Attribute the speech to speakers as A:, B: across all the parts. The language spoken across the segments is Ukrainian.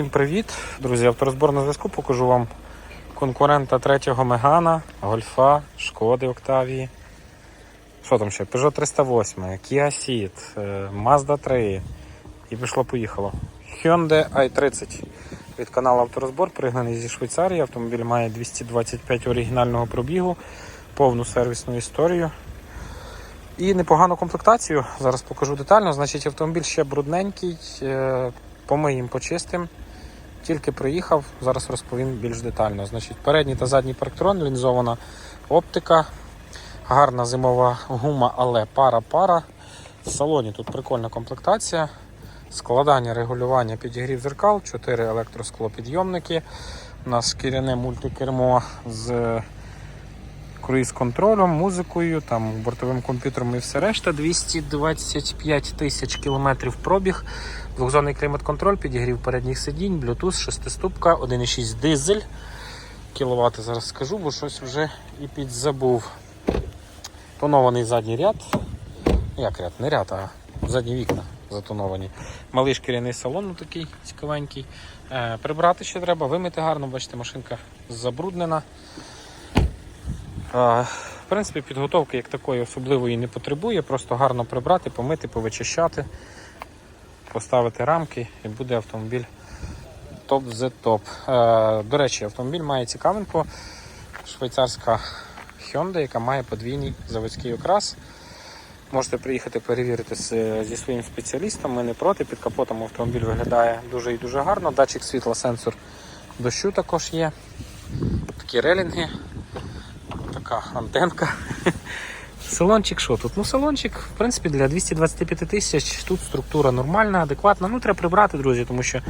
A: Всім привіт, друзі. Авторозбор на зв'язку. Покажу вам конкурента третього Мегана, Гольфа, Шкоди Октавії. Що там ще? Peugeot 308, Kia Ceed, е, Mazda 3. І пішло-поїхало. Hyundai i30 від каналу Авторозбор, пригнаний зі Швейцарії. Автомобіль має 225 оригінального пробігу, повну сервісну історію. І непогану комплектацію. Зараз покажу детально. Значить, автомобіль ще брудненький, е, помиємо, почистим. Тільки приїхав, зараз розповім більш детально. Значить, передній та задній парктрон, лінзована оптика, гарна зимова гума, але пара-пара. В салоні тут прикольна комплектація. Складання, регулювання, підігрів зеркал, 4 електросклопідйомники. У нас шкіряне мультикермо з круїз-контролем, музикою, там, бортовим комп'ютером і все решта. 225 тисяч кілометрів пробіг. Двохзонний клімат-контроль, підігрів передніх сидінь, Bluetooth, шестиступка, 1,6 дизель. Кіловати зараз скажу, бо щось вже і підзабув. Тонований задній ряд. Як ряд? Не ряд, а задні вікна затоновані. Малий шкіряний салон ну, такий цікавенький. Е, прибрати ще треба, вимити гарно, бачите, машинка забруднена. В принципі, підготовки як такої особливої не потребує, просто гарно прибрати, помити, повичищати, поставити рамки і буде автомобіль топ з топ. Е, До речі, автомобіль має цікавинку. Швейцарська Hyundai, яка має подвійний заводський окрас. Можете приїхати перевірити зі своїм спеціалістом. Ми не проти. Під капотом автомобіль виглядає дуже і дуже гарно. Датчик світла, сенсор дощу також є. Такі релінги така антенка. Салончик що тут? Ну, салончик, в принципі, для 225 тисяч тут структура нормальна, адекватна. Ну, треба прибрати, друзі, тому що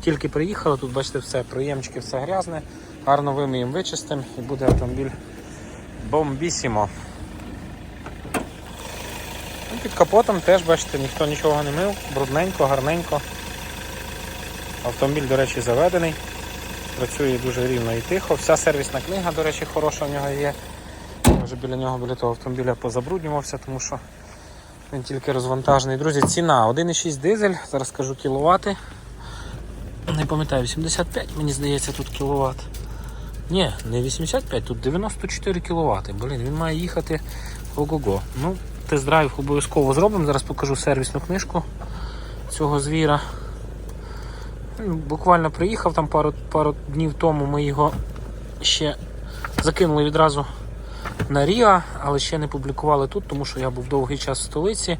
A: тільки приїхали, тут бачите, все, приємчики, все грязне. Гарно вимиємо, вичистимо і буде автомобіль бомбісімо. Ну, під капотом теж, бачите, ніхто нічого не мив, брудненько, гарненько. Автомобіль, до речі, заведений. Працює дуже рівно і тихо. Вся сервісна книга, до речі, хороша в нього є. Вже біля нього, біля того автомобіля позабруднювався, тому що він тільки розвантажений. Друзі, ціна 1,6 дизель, зараз скажу кіловати. Не пам'ятаю, 85, мені здається, тут кіловат. Ні, не 85, тут 94 кВт. Блін, він має їхати ого-го. Ну, тест-драйв обов'язково зробимо. Зараз покажу сервісну книжку цього звіра. Ну, Буквально приїхав там пару, пару днів тому. Ми його ще закинули відразу на Ріа, але ще не публікували тут, тому що я був довгий час в столиці.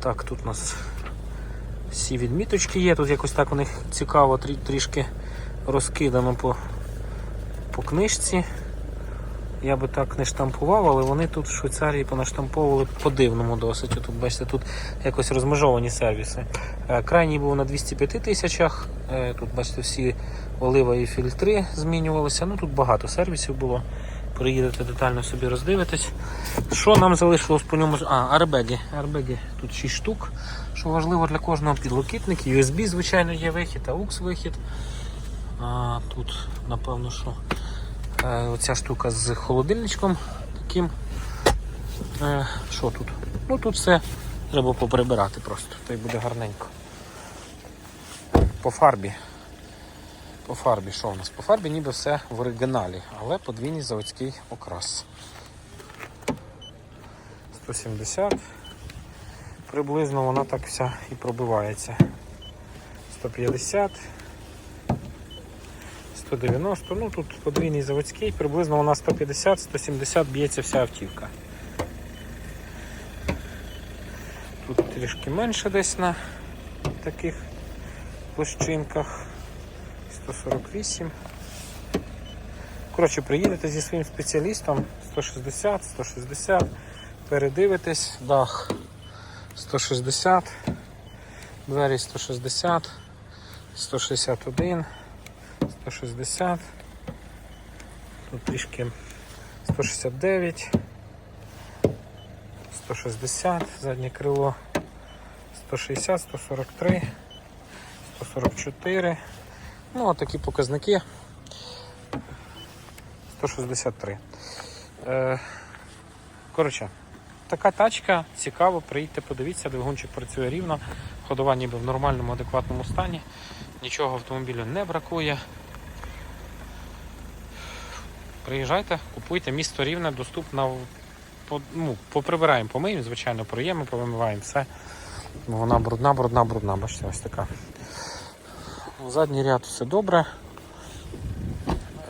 A: Так, тут у нас всі відміточки є. Тут якось так у них цікаво, трі- трішки розкидано по, по книжці. Я би так не штампував, але вони тут в Швейцарії понаштамповували по-дивному досить. Тут, бачите, тут якось розмежовані сервіси. Е, Крайній був на 205 тисячах. Е, Тут, бачите, всі і фільтри змінювалися. Ну тут багато сервісів було. Приїдете детально собі роздивитесь. Що нам залишилось по ньому? А, арбеги. Арбеги тут 6 штук. Що важливо для кожного підлокітник. USB, звичайно, є вихід, AUX вихід. А, тут, напевно, що е, оця штука з холодильничком таким. Е, що тут? Ну тут все треба поприбирати просто, то й буде гарненько. По фарбі. По фарбі, що у нас? По фарбі ніби все в оригіналі, але подвійний заводський окрас. 170. Приблизно вона так вся і пробивається. 150. 190, ну тут подвійний заводський, приблизно вона 150-170 б'ється вся автівка. Тут трішки менше десь на таких площинках. 148. Коротше, приїдете зі своїм спеціалістом 160, 160, передивитесь, дах 160, двері 160, 161, 160, тут трішки 169, 160, заднє крило 160, 143, 144. Ну, от такі показники. 163. Е, коротше, така тачка, цікаво, приїдьте, подивіться, двигунчик працює рівно, ходова ніби в нормальному, адекватному стані. Нічого автомобілю не бракує. Приїжджайте, купуйте, місто рівне, доступно. По, ну, поприбираємо, помиємо, звичайно, проємо, повимиваємо все. Вона брудна, брудна, брудна, бачите, ось така. Задній ряд все добре.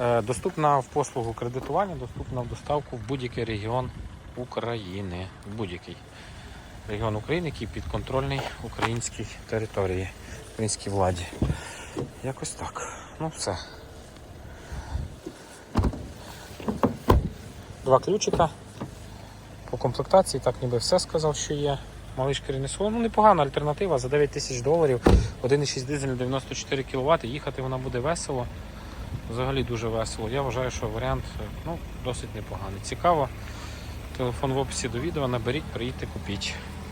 A: Е, Доступна в послугу кредитування, доступна в доставку в будь-який регіон України. В будь-який регіон України, який підконтрольний українській території, українській владі. Якось так. Ну все. Два ключика. По комплектації так ніби все сказав, що є. Малий шкіряний салон. Ну, непогана альтернатива за 9 тисяч доларів. 1,6 дизель на 94 кВт. Їхати вона буде весело. Взагалі дуже весело. Я вважаю, що варіант ну, досить непоганий. Цікаво. Телефон в описі до відео. Наберіть, приїдьте, купіть.